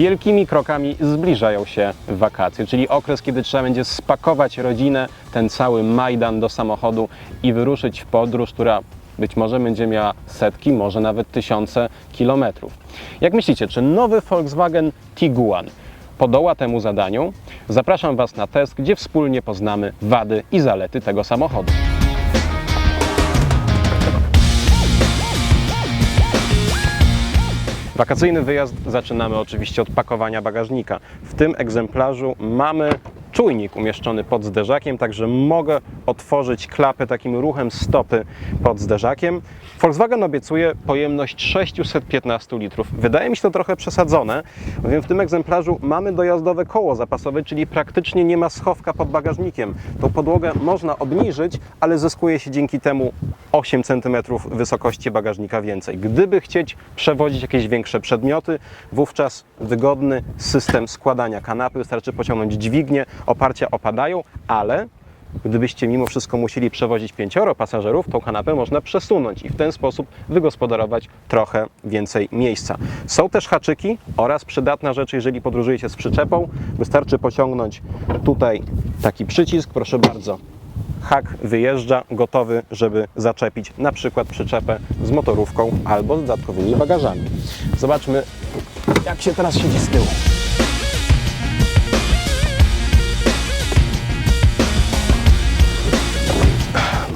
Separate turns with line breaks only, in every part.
wielkimi krokami zbliżają się wakacje, czyli okres, kiedy trzeba będzie spakować rodzinę, ten cały Majdan do samochodu i wyruszyć w podróż, która być może będzie miała setki, może nawet tysiące kilometrów. Jak myślicie, czy nowy Volkswagen Tiguan podoła temu zadaniu? Zapraszam Was na test, gdzie wspólnie poznamy wady i zalety tego samochodu. Wakacyjny wyjazd zaczynamy oczywiście od pakowania bagażnika. W tym egzemplarzu mamy czujnik umieszczony pod zderzakiem, także mogę otworzyć klapę takim ruchem stopy pod zderzakiem. Volkswagen obiecuje pojemność 615 litrów. Wydaje mi się to trochę przesadzone, bowiem w tym egzemplarzu mamy dojazdowe koło zapasowe, czyli praktycznie nie ma schowka pod bagażnikiem. Tą podłogę można obniżyć, ale zyskuje się dzięki temu 8 cm wysokości bagażnika więcej. Gdyby chcieć przewozić jakieś większe przedmioty, wówczas wygodny system składania kanapy, wystarczy pociągnąć dźwignię, oparcia opadają, ale gdybyście mimo wszystko musieli przewozić pięcioro pasażerów, tą kanapę można przesunąć i w ten sposób wygospodarować trochę więcej miejsca. Są też haczyki oraz przydatna rzecz, jeżeli podróżujecie z przyczepą, wystarczy pociągnąć tutaj taki przycisk, proszę bardzo, hak wyjeżdża, gotowy, żeby zaczepić na przykład przyczepę z motorówką albo z dodatkowymi bagażami. Zobaczmy, jak się teraz siedzi z tyłu.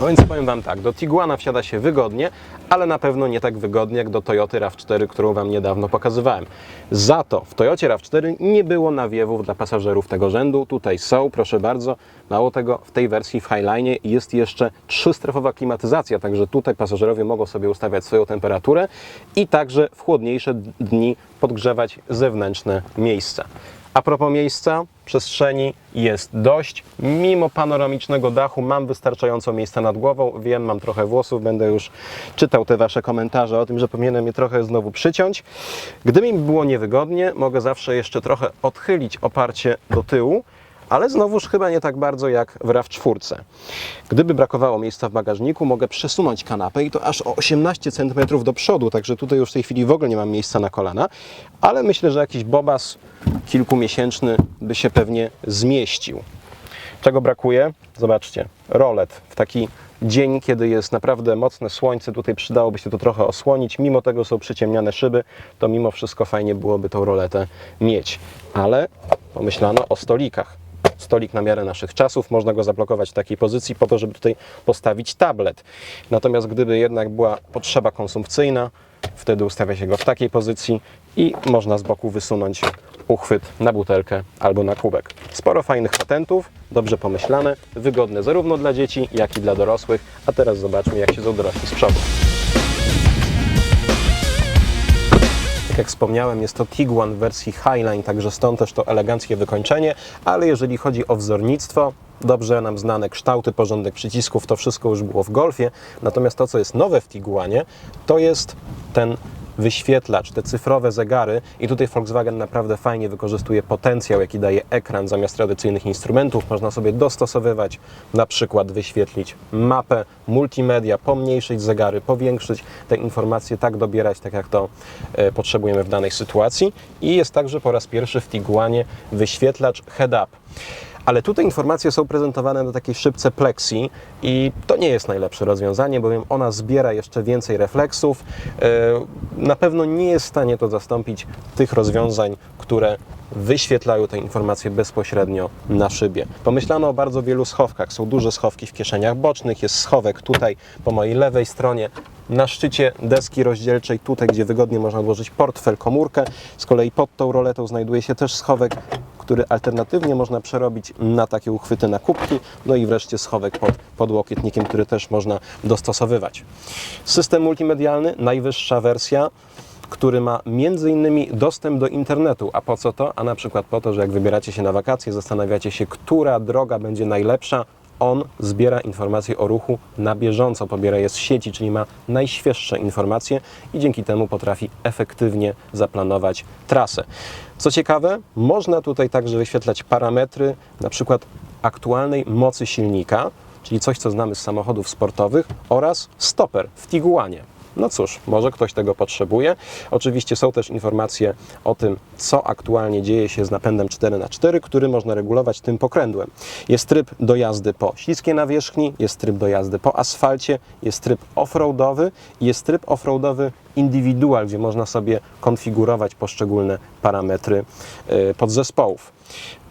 No więc powiem Wam tak, do Tiguana wsiada się wygodnie, ale na pewno nie tak wygodnie jak do Toyoty RAV4, którą Wam niedawno pokazywałem. Za to w Toyocie RAV4 nie było nawiewów dla pasażerów tego rzędu. Tutaj są, proszę bardzo. Mało tego, w tej wersji w Highline jest jeszcze trzystrefowa klimatyzacja, także tutaj pasażerowie mogą sobie ustawiać swoją temperaturę i także w chłodniejsze dni podgrzewać zewnętrzne miejsca. A propos miejsca, przestrzeni jest dość. Mimo panoramicznego dachu mam wystarczająco miejsca nad głową. Wiem, mam trochę włosów, będę już czytał te Wasze komentarze o tym, że powinienem je trochę znowu przyciąć. Gdyby mi było niewygodnie, mogę zawsze jeszcze trochę odchylić oparcie do tyłu, ale znowuż chyba nie tak bardzo jak w RAV4. Gdyby brakowało miejsca w bagażniku, mogę przesunąć kanapę i to aż o 18 cm do przodu, także tutaj już w tej chwili w ogóle nie mam miejsca na kolana, ale myślę, że jakiś bobas kilkumiesięczny by się pewnie zmieścił. Czego brakuje? Zobaczcie, rolet w taki dzień, kiedy jest naprawdę mocne słońce, tutaj przydałoby się to trochę osłonić, mimo tego są przyciemniane szyby, to mimo wszystko fajnie byłoby tą roletę mieć. Ale pomyślano o stolikach stolik na miarę naszych czasów. Można go zablokować w takiej pozycji po to, żeby tutaj postawić tablet. Natomiast gdyby jednak była potrzeba konsumpcyjna, wtedy ustawia się go w takiej pozycji i można z boku wysunąć uchwyt na butelkę albo na kubek. Sporo fajnych patentów, dobrze pomyślane, wygodne zarówno dla dzieci, jak i dla dorosłych. A teraz zobaczmy, jak siedzą dorośli z przodu. Tak jak wspomniałem, jest to Tiguan w wersji Highline, także stąd też to eleganckie wykończenie, ale jeżeli chodzi o wzornictwo, dobrze nam znane kształty, porządek przycisków, to wszystko już było w Golfie. Natomiast to, co jest nowe w Tiguanie, to jest ten wyświetlacz, te cyfrowe zegary i tutaj Volkswagen naprawdę fajnie wykorzystuje potencjał, jaki daje ekran zamiast tradycyjnych instrumentów. Można sobie dostosowywać, na przykład wyświetlić mapę, multimedia, pomniejszyć zegary, powiększyć te informacje, tak dobierać, tak jak to e, potrzebujemy w danej sytuacji. I jest także po raz pierwszy w Tiguanie wyświetlacz head-up. Ale tutaj informacje są prezentowane na takiej szybce plexi i to nie jest najlepsze rozwiązanie, bowiem ona zbiera jeszcze więcej refleksów. E, Na pewno nie jest w stanie to zastąpić tych rozwiązań, które wyświetlają te informacje bezpośrednio na szybie. Pomyślano o bardzo wielu schowkach. Są duże schowki w kieszeniach bocznych, jest schowek tutaj po mojej lewej stronie, na szczycie deski rozdzielczej, tutaj gdzie wygodnie można odłożyć portfel, komórkę. Z kolei pod tą roletą znajduje się też schowek, który alternatywnie można przerobić na takie uchwyty na kubki. No i wreszcie schowek pod podłokietnikiem, który też można dostosowywać. System multimedialny, najwyższa wersja który ma między innymi dostęp do internetu. A po co to? A na przykład po to, że jak wybieracie się na wakacje, zastanawiacie się, która droga będzie najlepsza, on zbiera informacje o ruchu na bieżąco, pobiera je z sieci, czyli ma najświeższe informacje i dzięki temu potrafi efektywnie zaplanować trasę. Co ciekawe, można tutaj także wyświetlać parametry, na przykład aktualnej mocy silnika, czyli coś, co znamy z samochodów sportowych, oraz stoper w Tiguanie. No cóż, może ktoś tego potrzebuje. Oczywiście są też informacje o tym, co aktualnie dzieje się z napędem 4x4, który można regulować tym pokrętłem. Jest tryb do jazdy po śliskiej nawierzchni, jest tryb do jazdy po asfalcie, jest tryb offroadowy jest tryb offroadowy indywidual, gdzie można sobie konfigurować poszczególne parametry y, podzespołów.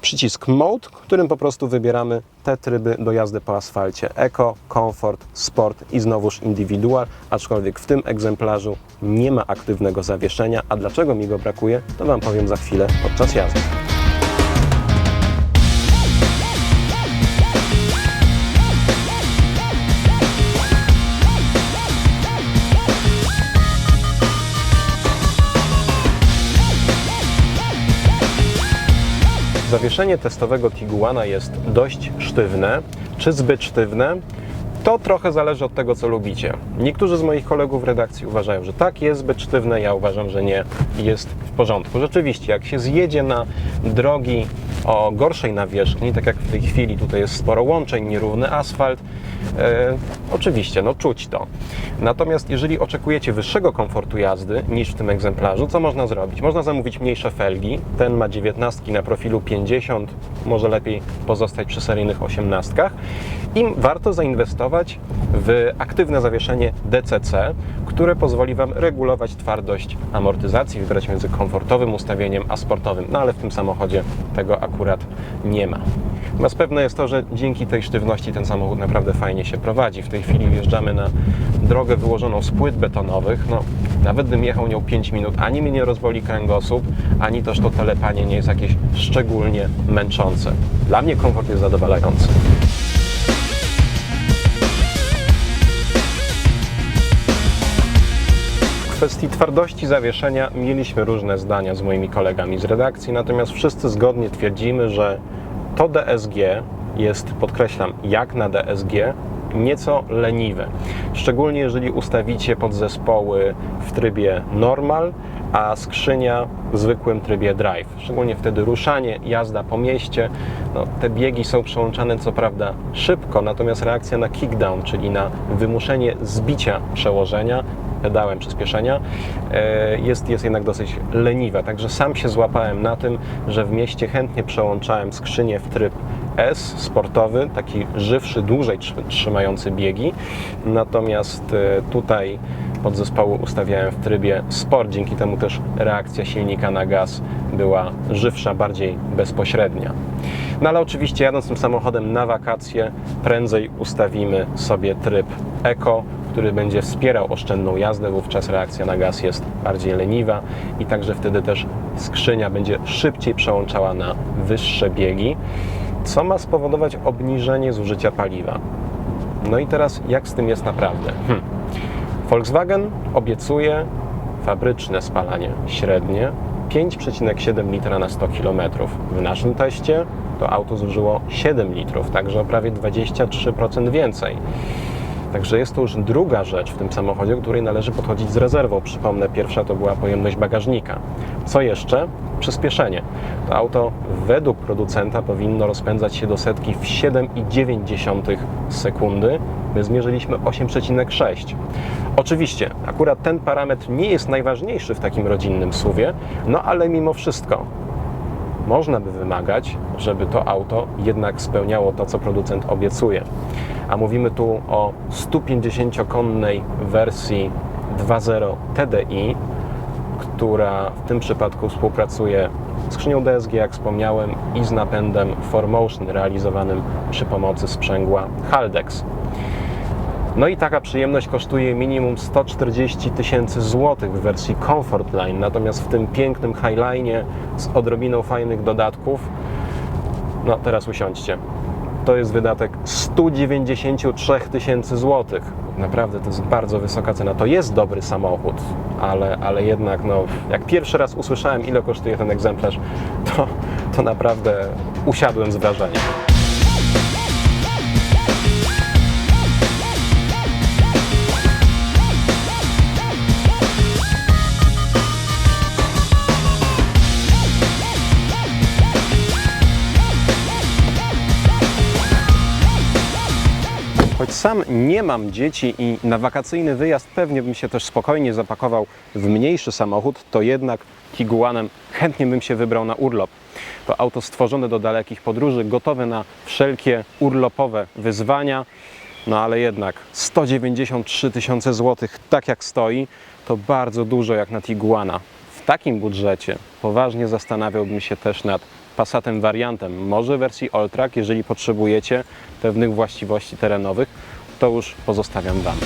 Przycisk Mode, którym po prostu wybieramy te tryby do jazdy po asfalcie Eco, Comfort, Sport i znowuż Individual, aczkolwiek w tym egzemplarzu nie ma aktywnego zawieszenia, a dlaczego mi go brakuje, to Wam powiem za chwilę podczas jazdy. Zawieszenie testowego Tiguana jest dość sztywne. Czy zbyt sztywne? To trochę zależy od tego, co lubicie. Niektórzy z moich kolegów w redakcji uważają, że tak, jest zbyt sztywne, ja uważam, że nie, jest w porządku. Rzeczywiście, jak się zjedzie na drogi o gorszej nawierzchni, tak jak w tej chwili tutaj jest sporo łączeń, nierówny asfalt, e, oczywiście, no czuć to. Natomiast jeżeli oczekujecie wyższego komfortu jazdy niż w tym egzemplarzu, co można zrobić? Można zamówić mniejsze felgi, ten ma 19 na profilu 50, może lepiej pozostać przy seryjnych 18 i warto zainwestować w aktywne zawieszenie DCC, które pozwoli Wam regulować twardość amortyzacji, wybrać między komfortowym ustawieniem a sportowym, no ale w tym samochodzie tego akurat nie ma. Natomiast pewne jest to, że dzięki tej sztywności ten samochód naprawdę fajnie się prowadzi. W tej chwili wjeżdżamy na drogę wyłożoną z płyt betonowych. No, nawet bym jechał nią 5 minut, ani mnie nie rozboli kręgosłup, ani też to telepanie nie jest jakieś szczególnie męczące. Dla mnie komfort jest zadowalający. Kwestii twardości zawieszenia mieliśmy różne zdania z moimi kolegami z redakcji, natomiast wszyscy zgodnie twierdzimy, że to DSG jest, podkreślam, jak na DSG, nieco leniwe. Szczególnie jeżeli ustawicie podzespoły w trybie normal, a skrzynia w zwykłym trybie drive. Szczególnie wtedy ruszanie, jazda po mieście. No, te biegi są przełączane co prawda szybko, natomiast reakcja na kickdown, czyli na wymuszenie zbicia przełożenia, pedałem przyspieszenia, e, jest, jest jednak dosyć leniwa. Także sam się złapałem na tym, że w mieście chętnie przełączałem skrzynię w tryb S, sportowy, taki żywszy, dłużej trzy- trzymający biegi. Natomiast e, tutaj podzespoły ustawiałem w trybie sport, dzięki temu też reakcja silnika na gaz była żywsza, bardziej bezpośrednia. No ale oczywiście jadąc tym samochodem na wakacje, prędzej ustawimy sobie tryb Eco, który będzie wspierał oszczędną jazdę, wówczas reakcja na gaz jest bardziej leniwa i także wtedy też skrzynia będzie szybciej przełączała na wyższe biegi, co ma spowodować obniżenie zużycia paliwa. No i teraz jak z tym jest naprawdę? Hm. Volkswagen obiecuje fabryczne spalanie średnie 5,7 litra na 100 km. W naszym teście to auto zużyło 7 litrów, także o prawie 23% więcej. Także jest to już druga rzecz w tym samochodzie, której należy podchodzić z rezerwą. Przypomnę, pierwsza to była pojemność bagażnika. Co jeszcze? Przyspieszenie. To auto według producenta powinno rozpędzać się do setki w 7,9 sekundy. My zmierzyliśmy 8,6. Oczywiście, akurat ten parametr nie jest najważniejszy w takim rodzinnym suwie, no ale mimo wszystko można by wymagać, żeby to auto jednak spełniało to, co producent obiecuje. A mówimy tu o 150-konnej wersji 2.0 TDI, która w tym przypadku współpracuje z skrzynią DSG, jak wspomniałem, i z napędem 4Motion realizowanym przy pomocy sprzęgła Haldex. No i taka przyjemność kosztuje minimum 140 tysięcy złotych w wersji Comfort Line, natomiast w tym pięknym Highline z odrobiną fajnych dodatków, no teraz usiądźcie, to jest wydatek 193 tysięcy złotych. Naprawdę to jest bardzo wysoka cena. To jest dobry samochód, ale, ale jednak no, jak pierwszy raz usłyszałem ile kosztuje ten egzemplarz, to, to naprawdę usiadłem z wrażenia. Sam nie mam dzieci i na wakacyjny wyjazd pewnie bym się też spokojnie zapakował w mniejszy samochód, to jednak Tiguanem chętnie bym się wybrał na urlop. To auto stworzone do dalekich podróży, gotowe na wszelkie urlopowe wyzwania. No ale jednak 193 tysiące złotych, tak jak stoi, to bardzo dużo jak na Tiguana. W takim budżecie poważnie zastanawiałbym się też nad Passatem wariantem, może wersji Alltrack, jeżeli potrzebujecie pewnych właściwości terenowych, to już pozostawiam Wam.